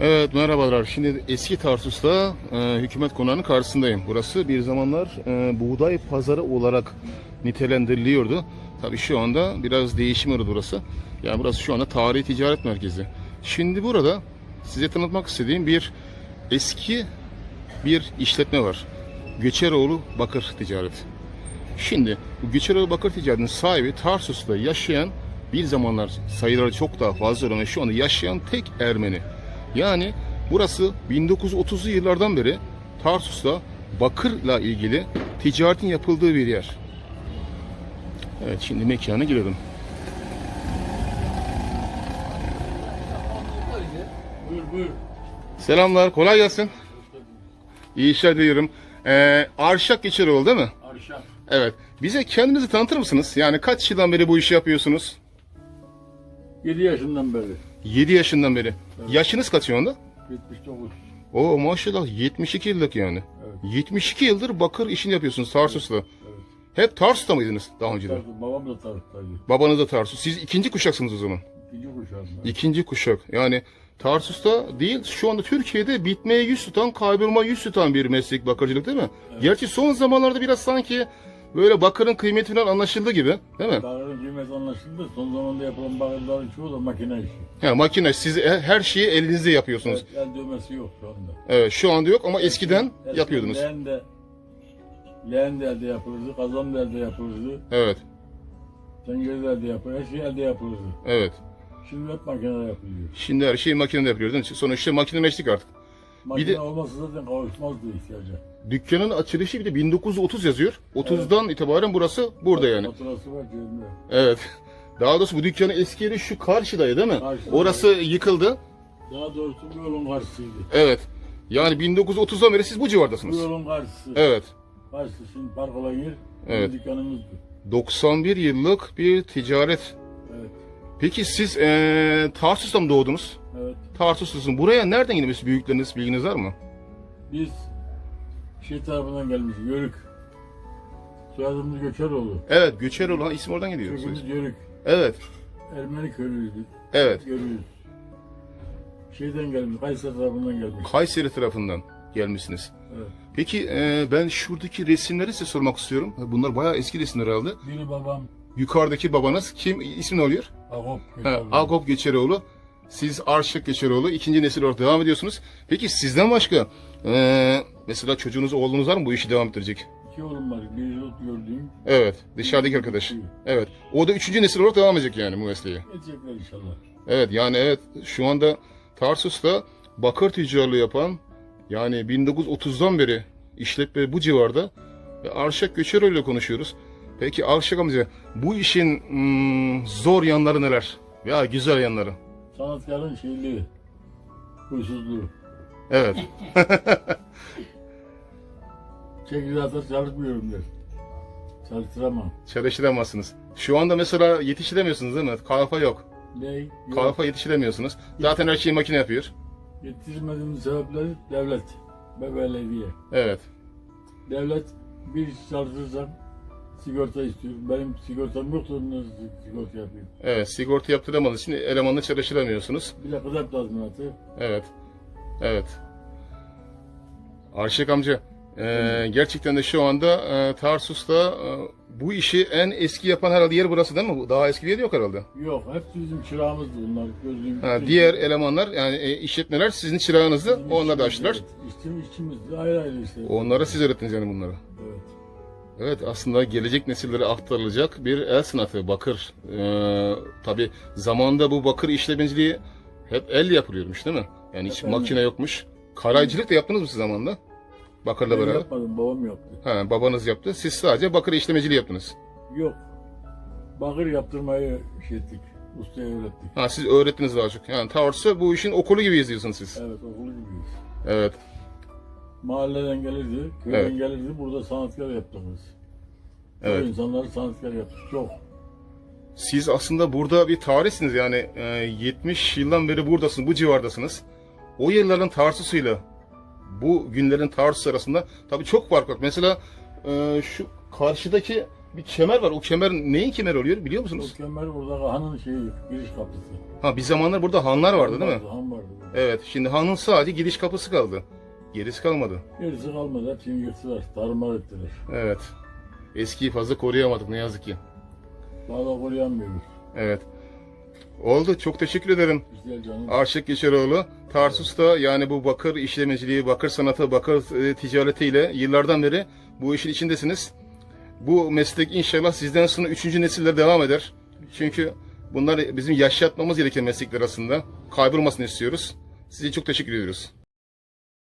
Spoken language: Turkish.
Evet merhabalar. Şimdi eski Tarsus'ta e, hükümet konağının karşısındayım. Burası bir zamanlar e, buğday pazarı olarak nitelendiriliyordu. Tabii şu anda biraz değişim uğradı burası. Yani burası şu anda tarihi ticaret merkezi. Şimdi burada size tanıtmak istediğim bir eski bir işletme var. Göçeroğlu Bakır Ticaret. Şimdi bu Göçeroğlu Bakır Ticaret'in sahibi Tarsus'ta yaşayan bir zamanlar sayıları çok daha fazla olan şu anda yaşayan tek Ermeni. Yani burası 1930'lu yıllardan beri Tarsus'ta bakırla ilgili ticaretin yapıldığı bir yer. Evet şimdi mekana girelim. Buyur buyur. Selamlar kolay gelsin. İyi işler diliyorum. Ee, Arşak Geçeroğlu değil mi? Arşak. Evet. Bize kendinizi tanıtır mısınız? Yani kaç yıldan beri bu işi yapıyorsunuz? 7 yaşından beri. 7 yaşından beri. Yaşınız kaç şu anda? 79. Oo maşallah 72 yıllık yani. Evet. 72 yıldır bakır işini yapıyorsunuz Tarsus'ta. Hep Tarsus'ta mıydınız daha önce babam da Tarsus'taydı. Babanız da Tarsus. Siz ikinci kuşaksınız o zaman. İkinci kuşağında. İkinci kuşak. Yani Tarsus'ta değil şu anda Türkiye'de bitmeye yüz tutan, kaybolma yüz tutan bir meslek bakırcılık değil mi? Gerçi son zamanlarda biraz sanki böyle bakırın kıymeti falan anlaşıldı gibi değil mi? Bakırın kıymeti anlaşıldı. Son zamanda yapılan bakırların çoğu da makine işi. Yani makine siz e- her şeyi elinizde yapıyorsunuz. Evet, el dövmesi yok şu anda. Evet şu anda yok ama eskiden Eskiden yapıyordunuz. Leğen de, leğen de elde yapılırdı, kazan da elde yapılırdı, Evet. tencere de elde yapılırdı, her şey elde yapılırdı. Evet. Şimdi hep makinede yapılıyor. Şimdi her şeyi makinede yapıyoruz değil mi? Sonuçta makineleştik artık. Makine de- olmasa zaten kavuşmazdı ihtiyaca. Dükkanın açılışı bir de 1930 yazıyor. 30'dan itibaren burası burada yani. Faturası var cebimde. Evet. Daha doğrusu bu dükkanın eski yeri şu karşıdaydı değil mi? Karşıda. Orası yıkıldı. Daha doğrusu bu yolun karşısıydı. Evet. Yani 1930'dan beri siz bu Bu civardasınız. yolun karşısı. Evet. Karşısı şimdi park olan yer. Evet. Evet. Dükkanımızdı. 91 yıllık bir ticaret. Evet. Peki siz eee Tarsus'ta mı doğdunuz? Evet. Tarsus'lusun. Buraya nereden gidiyorsunuz büyükleriniz? Bilginiz var mı? Biz şey tarafından gelmiş. Yörük. Soyadımız Göçeroğlu. Evet. Göçeroğlu. Ha, isim oradan geliyor. Kökümüz Yörük. Evet. Ermeni köylüydü. Evet. Görüyoruz. Şeyden gelmiş. Kayseri tarafından gelmiş. Kayseri tarafından gelmişsiniz. Evet. Peki eee, ben şuradaki resimleri size sormak istiyorum. Bunlar bayağı eski resimler herhalde. Biri babam. Yukarıdaki babanız kim? İsmi ne oluyor? Agop. Ha, Göçeroğlu. Agop Geçeroğlu. Siz Arşık Geçeroğlu. ikinci nesil olarak devam ediyorsunuz. Peki sizden başka eee, mesela çocuğunuz, oğlunuz var mı bu işi devam ettirecek? İki oğlum var. Biri gördüğüm. Evet. Dışarıdaki arkadaş. Evet. O da üçüncü nesil olarak devam edecek yani bu mesleği. Edecekler inşallah. Evet yani evet şu anda Tarsus'ta bakır ticareti yapan yani 1930'dan beri işletme bu civarda ve Arşak Göçeroğlu ile konuşuyoruz. Peki Arşak amca bu işin hmm, zor yanları neler? Ya güzel yanları. Sanatkarın şeyliği. Huysuzluğu. Evet. Çekirdeğe çalışmıyorum der. Çalıştıramam. Çalıştıramazsınız. Şu anda mesela yetiştiremiyorsunuz değil mi? Kalfa yok. Ne? Yok. Kalfa yetiştiremiyorsunuz. Zaten her şeyi makine yapıyor. Yetiştirmediğimiz sebepleri devlet ve belediye. Evet. Devlet bir iş çalışırsam sigorta istiyor. Benim sigortam yoksa nasıl sigorta yapayım? Evet. Sigorta yaptıramadınız. Şimdi elemanla çalıştıramıyorsunuz. Bir de kıdem tazminatı. Evet. Evet. Arşak amca, e, gerçekten de şu anda e, Tarsus'ta e, bu işi en eski yapan herhalde yer burası değil mi? Daha eski bir yer yok herhalde. Yok, hepsi bizim çırağımızdı bunlar. Gözlüğüm. Ha, diğer elemanlar yani e, işletmeler sizin çırağınızdı. Onlar da açtılar. Evet, işçimiz, işçimizdi. Ayrı ayrı işte. Onlara siz öğrettiniz yani bunları. Evet. Aslında gelecek nesillere aktarılacak bir el sanatı, bakır. Ee, Tabi zamanında bu bakır işlemeciliği hep el yapılıyormuş değil mi? Yani hiç el. makine yokmuş. Karaycılık da yaptınız mı siz zamanında? Bakırla Ben beraber. yapmadım, babam yaptı. Ha, babanız yaptı. Siz sadece bakır işlemeciliği yaptınız. Yok. Bakır yaptırmayı şey ettik. Ustaya öğrettik. Ha, siz öğrettiniz daha çok. Yani Tarsus'a bu işin okulu gibi izliyorsunuz siz. Evet, okulu gibiyiz. Evet. Mahalleden gelirdi, köyden Evet. gelirdi. Burada sanatkar yaptık biz. Evet. Evet. insanları sanatkar yaptık. Çok. Siz aslında burada bir tarihsiniz yani e, 70 yıldan beri buradasınız, bu civardasınız. O yılların Tarsus'uyla bu günlerin Tarsus arasında tabii çok fark var. Mesela e, şu karşıdaki bir kemer var. O kemer neyin kemeri oluyor biliyor O musunuz? kemer orada hanın şeyi, giriş kapısı. Ha bir zamanlar burada hanlar vardı değil mi? Han vardı burada. Evet. Şimdi hanın sadece gidiş kapısı kaldı. Gerisi kalmadı. Gerisi kalmadı. Hepsini yırttılar. Tarımar ettiler. Evet. Eskiyi fazla koruyamadık ne yazık ki. Da koruyamıyoruz. Evet. Oldu. Çok teşekkür ederim. Güzel canım. Aşık Geçeroğlu. Tarsus'ta yani bu bakır işlemeciliği, bakır sanatı, bakır e, ticaretiyle yıllardan beri bu işin içindesiniz. Bu meslek inşallah sizden sonra üçüncü nesiller devam eder. Çünkü bunlar bizim yaşatmamız gereken meslekler aslında. Kaybolmasını istiyoruz. Size çok teşekkür ediyoruz.